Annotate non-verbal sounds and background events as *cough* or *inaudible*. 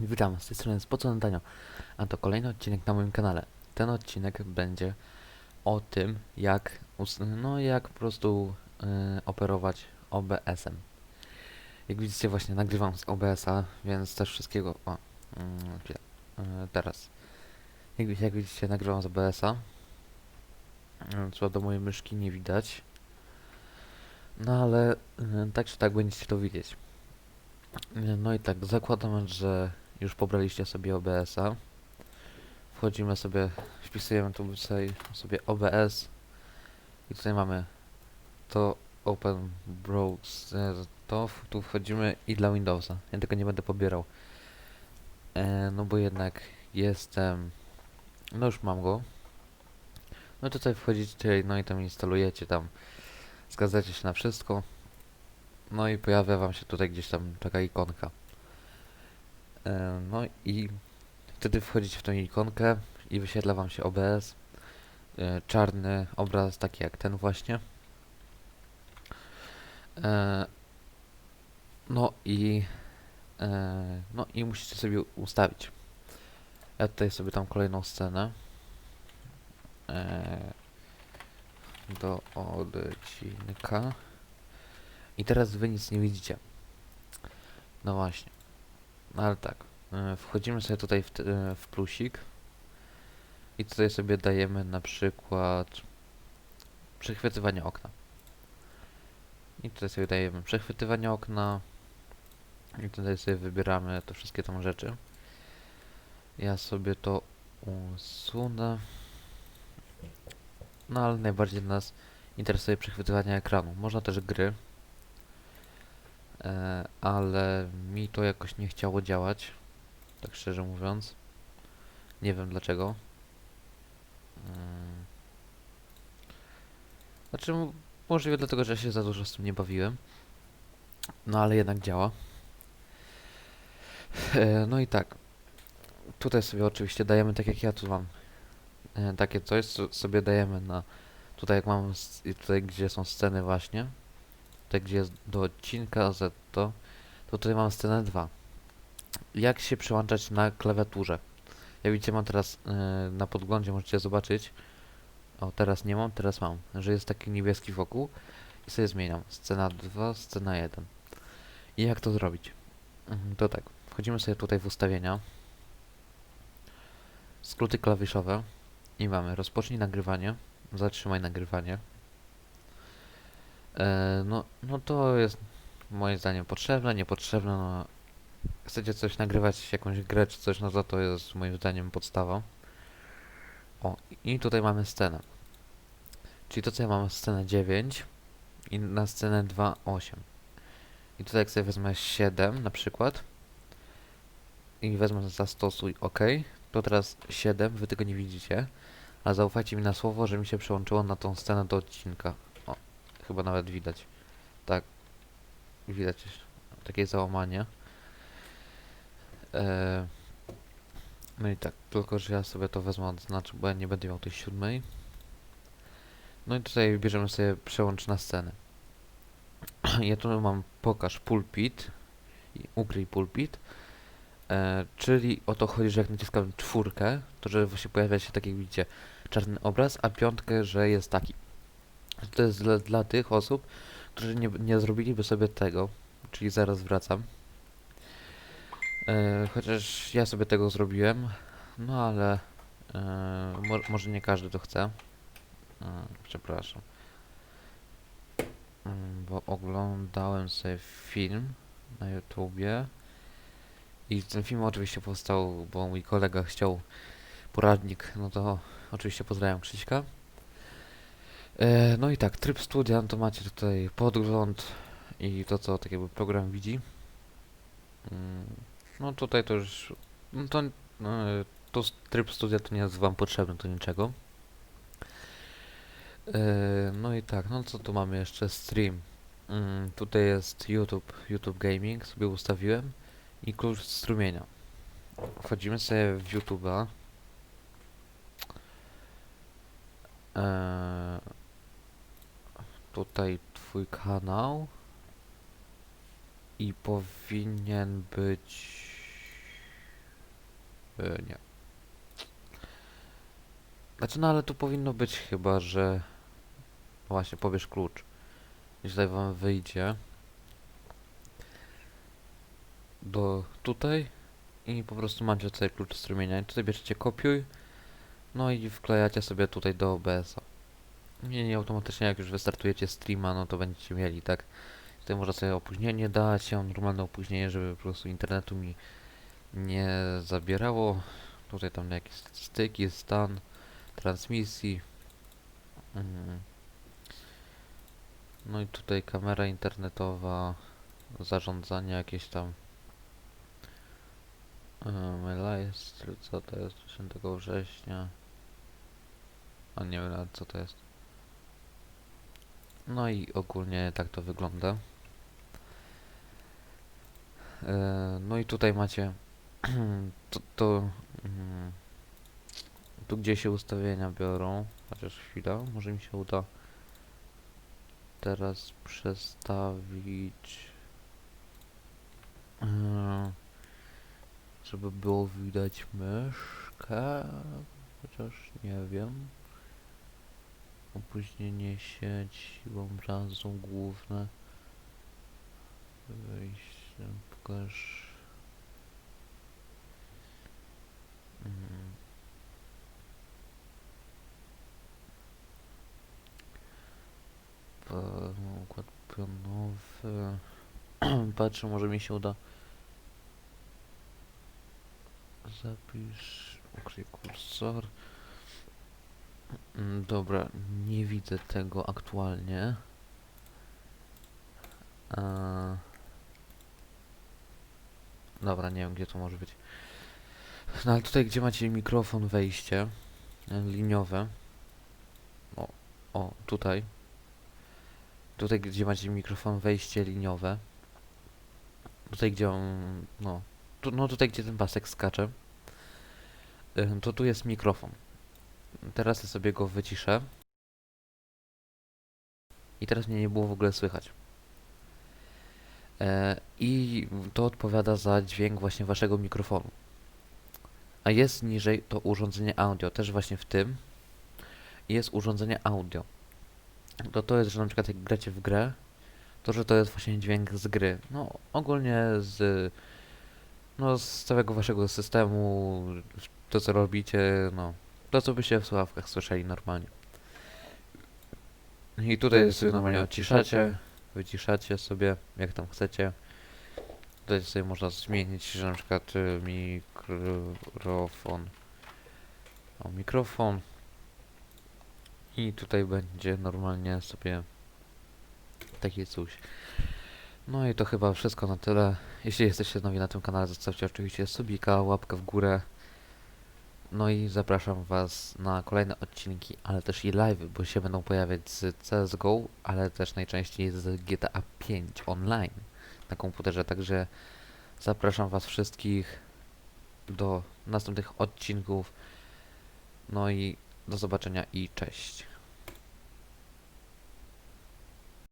Witam, z tej strony Spocone Tanio, a to kolejny odcinek na moim kanale. Ten odcinek będzie o tym, jak, no jak po prostu y, operować OBS-em. Jak widzicie właśnie nagrywam z OBS-a, więc też wszystkiego, o, mm, y, teraz. Jak, jak widzicie nagrywam z OBS-a, co do mojej myszki nie widać. No ale y, tak czy tak będziecie to widzieć. No i tak, zakładam, że już pobraliście sobie OBS-a. Wchodzimy sobie, wpisujemy tu sobie, OBS i tutaj mamy to Open Browser, to tu wchodzimy i dla Windowsa. Ja tego nie będę pobierał. E, no bo jednak jestem, no już mam go. No tutaj wchodzicie, no i tam instalujecie tam, zgadzacie się na wszystko. No i pojawia wam się tutaj gdzieś tam taka ikonka. E, No i wtedy wchodzicie w tą ikonkę i wyświetla wam się OBS. e, Czarny obraz, taki jak ten właśnie. E, No i no i musicie sobie ustawić. Ja tutaj sobie tam kolejną scenę. Do odcinka. I teraz wy nic nie widzicie. No właśnie. No ale tak. y, Wchodzimy sobie tutaj w, y, w plusik. I tutaj sobie dajemy na przykład przechwytywanie okna. I tutaj sobie dajemy przechwytywanie okna. I tutaj sobie wybieramy te wszystkie tam rzeczy. Ja sobie to usunę. No ale najbardziej nas interesuje przechwytywanie ekranu. Można też gry. E, ale mi to jakoś nie chciało działać, tak szczerze mówiąc. Nie wiem dlaczego. Mm. Znaczy, możliwe dlatego, że się za dużo z tym nie bawiłem. No ale jednak działa. E, no i tak. Tutaj sobie oczywiście dajemy, tak jak ja tu mam, e, takie coś, co sobie dajemy na, tutaj jak mam, tutaj gdzie są sceny właśnie, tutaj gdzie jest do odcinka Z to, to tutaj mam scenę 2. Jak się przełączać na klawiaturze? Jak widzicie mam teraz yy, na podglądzie, możecie zobaczyć. O, teraz nie mam, teraz mam. Że jest taki niebieski wokół i sobie zmieniam. Scena 2, scena 1. I jak to zrobić? Mhm, to tak, wchodzimy sobie tutaj w ustawienia. Skróty klawiszowe. I mamy rozpocznij nagrywanie, zatrzymaj nagrywanie. E, no, no to jest moim zdaniem potrzebne, niepotrzebne, no chcecie coś nagrywać, jakąś grę czy coś, no to to jest moim zdaniem podstawa. O, i tutaj mamy scenę. Czyli to co ja mam scenę 9 i na scenę 2 8. I tutaj jak sobie wezmę 7 na przykład i wezmę zastosuj OK, to teraz 7, wy tego nie widzicie, ale zaufajcie mi na słowo, że mi się przełączyło na tą scenę do odcinka. Chyba nawet widać. Tak, widać takie załamanie. Eee, no i tak, tylko że ja sobie to wezmę odznaczę, bo ja nie będę miał tej siódmej. No i tutaj bierzemy sobie przełącz na scenę. *clears throat* ja tu mam pokaż pulpit ukryj pulpit. E, czyli o to chodzi, że jak naciskam czwórkę, to że właśnie pojawia się tak jak widzicie czarny obraz, a piątkę, że jest taki. To jest dla, dla tych osób, którzy nie, nie zrobiliby sobie tego, czyli zaraz wracam. E, chociaż ja sobie tego zrobiłem, no ale e, mo może nie każdy to chce. E, przepraszam. Mm, Bo oglądałem sobie film na YouTubie i ten film oczywiście powstał, bo mój kolega chciał poradnik, no to oczywiście pozdrawiam Krzyśka. E, no i tak, tryb studia, no to macie tutaj podgląd i to co tak jakby program widzi. Mm, No tutaj to już, no to, no, to tryb studia to nie jest wam potrzebny do niczego. E, no i tak, no co tu mamy jeszcze? Stream. Mm, tutaj jest YouTube, YouTube Gaming, sobie ustawiłem i klucz strumienia. Wchodzimy sobie w YouTube'a. E, tutaj twój kanał i powinien być Yy, nie. Znaczy, no ale tu powinno być chyba, że... Właśnie, pobierz klucz. I tutaj wam wyjdzie. Do tutaj. I po prostu macie tutaj klucz strumienia. I tutaj bierzecie kopiuj. No i wklejacie sobie tutaj do OBS-a. Nie, nie automatycznie jak już wystartujecie streama, no to będziecie mieli, tak? Tutaj można sobie opóźnienie dać, ja mam normalne opóźnienie, żeby po prostu internetu mi nie zabierało. Tutaj tam jakieś styki, stan transmisji. Mm. No i tutaj kamera internetowa, zarządzanie jakieś tam. Mailist, co to jest 10 września. A nie wiem co to jest. No i ogólnie tak to wygląda. E, No i tutaj macie *clears throat* to, to mm, tu gdzie się ustawienia biorą, chociaż chwila, może mi się uda teraz przestawić e, żeby było widać myszkę, chociaż nie wiem opóźnienie sieci, obrazu główne. Wejście, pokaż. Mm. Pa- układ pionowy. *clears throat* Patrzę, może mi się uda. Zapisz ukryj kursor Dobra, nie widzę tego aktualnie. Dobra, nie wiem gdzie to może być. No ale tutaj gdzie macie mikrofon wejście e, liniowe. O, o, tutaj. Tutaj gdzie macie mikrofon wejście liniowe. Tutaj gdzie on, no, tu, no tutaj gdzie ten pasek skacze. Ym, To tu jest mikrofon. Teraz ja sobie go wyciszę. I teraz mnie nie było w ogóle słychać. E, I to odpowiada za dźwięk właśnie waszego mikrofonu. A jest niżej to urządzenie audio, też właśnie w tym. Jest urządzenie audio. To to jest, że na przykład jak gracie w grę, to że to jest właśnie dźwięk z gry. No ogólnie z no z całego waszego systemu, to co robicie, no to co byście w słuchawkach słyszeli normalnie. I tutaj jest sobie normalnie odciszacie, wyciszacie sobie jak tam chcecie. Tutaj sobie można zmienić, że na przykład y, mikrofon. O, mikrofon. I tutaj będzie normalnie sobie taki coś. No i to chyba wszystko na tyle. Jeśli jesteście nowi na tym kanale, zostawcie oczywiście subika, łapkę w górę. No i zapraszam Was na kolejne odcinki, ale też i live, bo się będą pojawiać z CSGO, ale też najczęściej z GTA 5 online na komputerze, także zapraszam Was wszystkich do następnych odcinków. No i do zobaczenia i cześć.